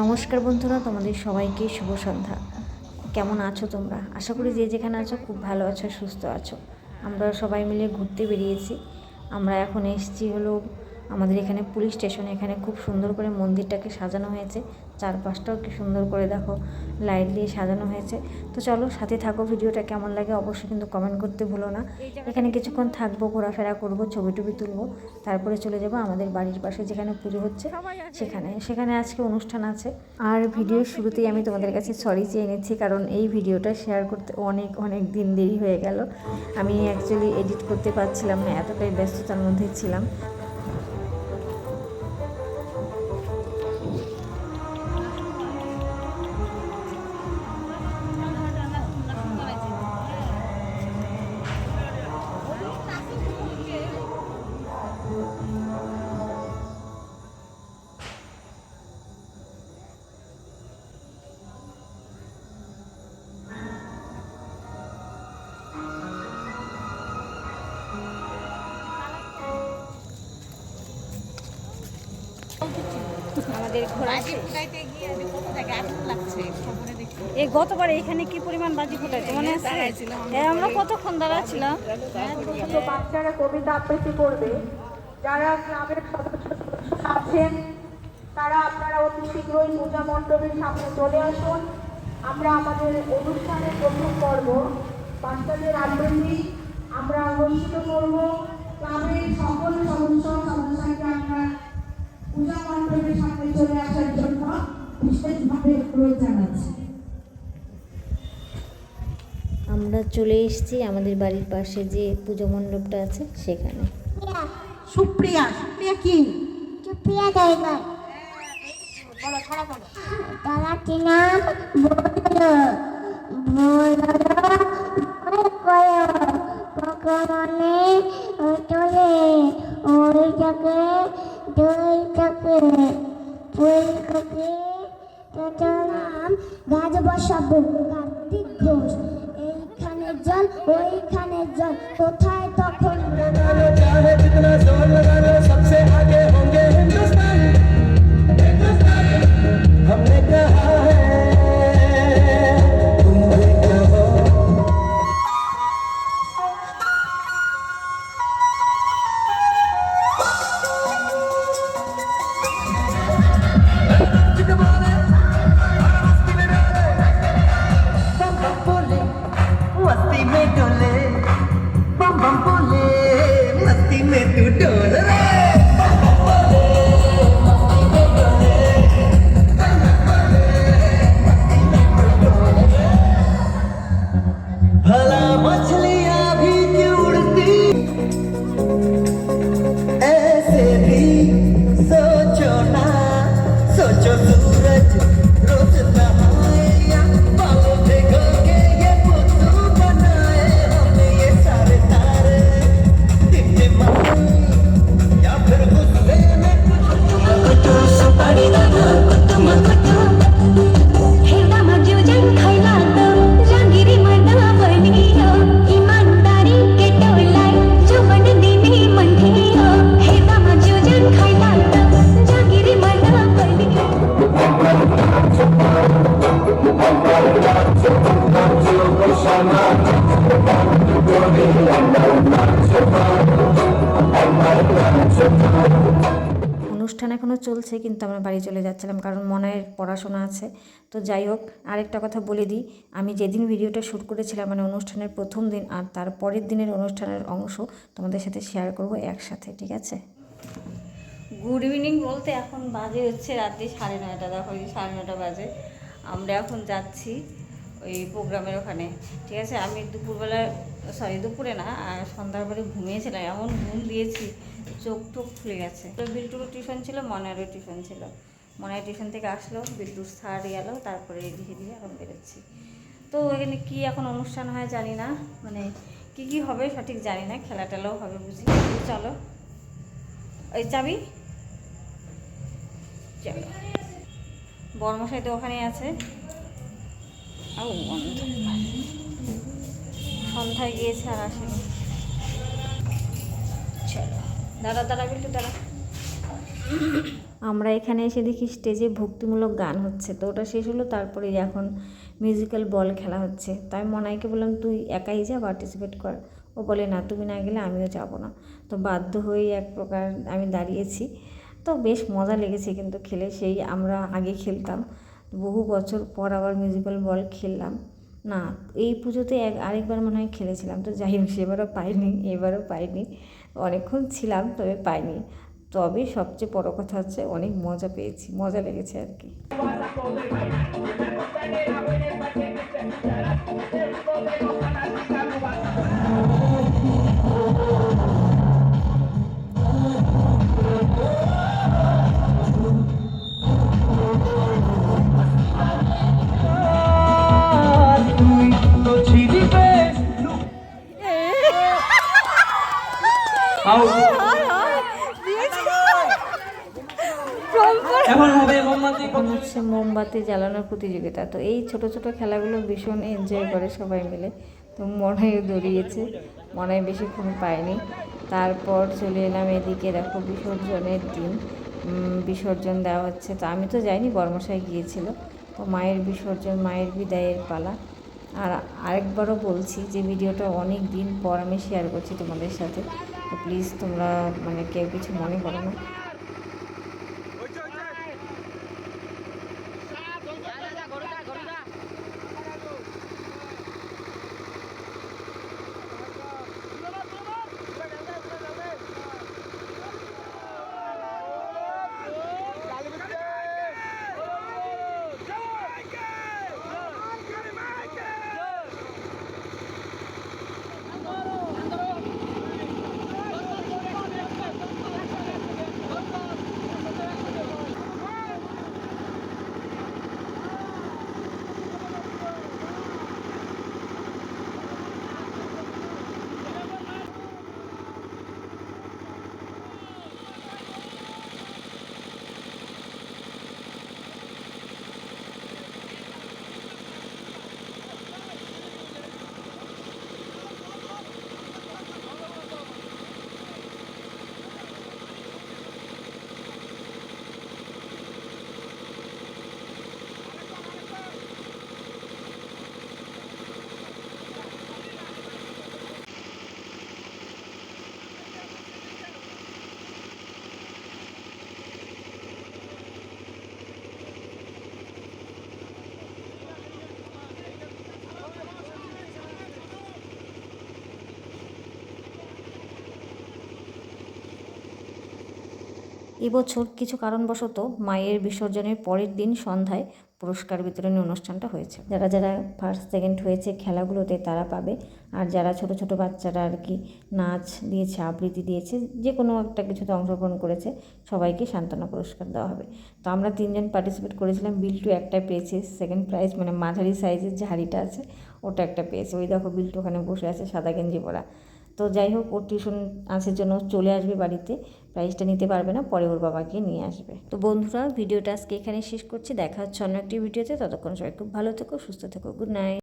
নমস্কার বন্ধুরা, তোমাদের সবাইকে শুভ সন্ধ্যা। কেমন আছো তোমরা? আশা করি যে যেখানে আছো খুব ভালো আছো, সুস্থ আছো। আমরা সবাই মিলে ঘুরতে বেরিয়েছি। আমরা এখন এসেছি হলো আমাদের এখানে পুলিশ স্টেশন। এখানে খুব সুন্দর করে মন্দিরটাকে সাজানো হয়েছে। চারপাশটাও কি সুন্দর করে দেখো লাইট দিয়ে সাজানো হয়েছে। তো চলো সাথে থাকো ভিডিওটা কেমন লাগে অবশ্যই কিন্তু কমেন্ট করতে ভুলো না। এখানে কিছুক্ষণ থাকব ঘোরাফেরা করব ছবি টবি তুলবো তারপরে চলে যাব আমাদের বাড়ির পাশে যেখানে পুজো হচ্ছে সেখানে সেখানে আজকে অনুষ্ঠান আছে। আর ভিডিওর শুরুতেই আমি তোমাদের কাছে সরি চেয়ে নিচ্ছি কারণ এই ভিডিওটা শেয়ার করতে অনেক অনেক দিন দেরি হয়ে গেল। আমি অ্যাকচুয়ালি এডিট করতে পারছিলাম না এতটাই ব্যস্ততার মধ্যে ছিলাম। আমাদের ঘোরা এই গতবার এখানে কি পরিমাণ বাজি ফুটাইতো মনে আছে? হ্যাঁ আমরা কতক্ষণ দাঁড়াচ্ছিলাম বাচ্চারা কবিতা আবৃত্তি করবে। যারা ক্লাবের সদস্য আছেন তারা আপনারা অতি শীঘ্রই পূজা মণ্ডপের সামনে চলে আসুন। আমরা আমাদের অনুষ্ঠানের প্রথম পর্ব বাচ্চাদের আবৃত্তি আমরা অনুষ্ঠিত করব। ক্লাবের সকল সদস্য পূজা মণ্ডপের সামনে চলে আসার জন্য বিশেষভাবে অনুরোধ জানাচ্ছি আমরা চলে এসেছি আমাদের বাড়ির পাশে যে পুজো মণ্ডপটা আছে সেখানে। সুপ্রিয়া সুপ্রিয়া কি? নাম? বলো। বলো করো পকমনে তোলে ওই থাকে দুই কাপে ফুল কাপে নাম গাছ বসাবো কার্তিক এইখানে জল ওইখানে জল কোথায় তখন? অনুষ্ঠান এখনও চলছে, কিন্তু আমরা বাড়ি চলে যাচ্ছিলাম কারণ মনের পড়াশোনা আছে। তো যাই হোক, আরেকটা কথা বলে দিই, আমি যেদিন ভিডিওটা শ্যুট করেছিলাম মানে অনুষ্ঠানের প্রথম দিন আর তার পরের দিনের অনুষ্ঠানের অংশ তোমাদের সাথে শেয়ার করব একসাথে, ঠিক আছে? গুড ইভিনিং বলতে এখন বাজে হচ্ছে রাত্রি সাড়ে নয়টা, দেখো সাড়ে নয়টা বাজে। আমরা এখন যাচ্ছি ওই প্রোগ্রামের ওখানে, ঠিক আছে? আমি দুপুরবেলা সরি দুপুরে না, আর সন্ধ্যার পরে ঘুমিয়েছিলাম। এমন ঘুম দিয়েছি, চোখ টোক খুলে গেছে। তো বিল্টুরও টিউশন ছিল মনেরও টিউশন ছিল। মনের টিউশন থেকে আসলো, বিল্টুর স্যার গেল, তারপরে ধীরে ধীরে এখন বেরোচ্ছি। তো এখানে কি এখন অনুষ্ঠান হয় জানি না মানে কি কি হবে সঠিক জানি না খেলা টেলাও হবে বুঝি। চলো। ওই চাবি? চলো বর্মশাই তো ওখানেই আছে। সন্ধ্যায় গিয়েছে আর আসেনি। চলো দাঁড়া দাঁড়া বিল্টু দাঁড়া। আমরা এখানে এসে দেখি স্টেজে ভক্তিমূলক গান হচ্ছে। তো ওটা শেষ হলো তারপরে এখন মিউজিক্যাল বল খেলা হচ্ছে। তাই মনাইকে বললাম তুই একাই যা পার্টিসিপেট কর। ও বলে না তুমি না গেলে আমিও যাব না। তো বাধ্য হয়েই এক প্রকার আমি দাঁড়িয়েছি। তো বেশ মজা লেগেছে কিন্তু খেলে। সেই আমরা আগে খেলতাম। বহু বছর পর আবার মিউজিক্যাল বল খেললাম। না, এই পুজোতে এক, আরেকবার মনে হয় খেলেছিলাম। তো যাই হোক, সেবারও পাইনি, এবারও পাইনি। অনেকক্ষণ ছিলাম, তবে পাইনি। তবে সবচেয়ে বড় কথা হচ্ছে, অনেক মজা পেয়েছি। মজা লেগেছে আর কি। হচ্ছে মোমবাতি জ্বালানোর প্রতিযোগিতা। তো এই ছোট ছোট খেলাগুলো ভীষণ এনজয় করে সবাই মিলে। তো মনাইও দৌড়িয়েছে মনাই বেশিক্ষণ পায়নি। তারপর চলে এলাম এদিকে, দেখো বিসর্জনের দিন। বিসর্জন দেওয়া হচ্ছে। তো আমি তো যাইনি, বর্মশাই গিয়েছিল। তো মায়ের বিসর্জন, মায়ের বিদায়ের পালা। আর আরেকবারও বলছি যে, ভিডিওটা অনেক দিন পর আমি শেয়ার করছি তোমাদের সাথে। তো প্লিজ তোমরা মানে কেউ কিছু মনে করো না। এবছর কিছু কারণবশত মায়ের বিসর্জনের পরের দিন সন্ধ্যায় পুরস্কার বিতরণী অনুষ্ঠানটা হয়েছে। যারা যারা ফার্স্ট সেকেন্ড হয়েছে খেলাগুলোতে তারা পাবে। আর যারা ছোট ছোট বাচ্চারা আর কি নাচ দিয়েছে, আবৃত্তি দিয়েছে, যে কোনো একটা কিছুতে অংশগ্রহণ করেছে, সবাইকে সান্ত্বনা পুরস্কার দেওয়া হবে। তো আমরা তিনজন পার্টিসিপেট করেছিলাম, বিল্টু একটা পেয়েছে সেকেন্ড প্রাইজ মানে মাঝারি সাইজের যে হাঁড়িটা আছে, ওটা একটা পেয়েছে। ওই দেখো বিল্টু ওখানে বসে আছে সাদা গেঞ্জি পরা। তো যাই হোক, ওর টিউশন আসার জন্য চলে আসবে বাড়িতে। প্রাইজটা নিতে পারবে না, পরে ওর বাবাকে নিয়ে আসবে। তো বন্ধুরা ভিডিওটা আজকে এখানে শেষ করছি। দেখা হচ্ছে অন্য একটি ভিডিওতে ততক্ষণ সবাই খুব ভালো থেকো, সুস্থ থেকো। Good night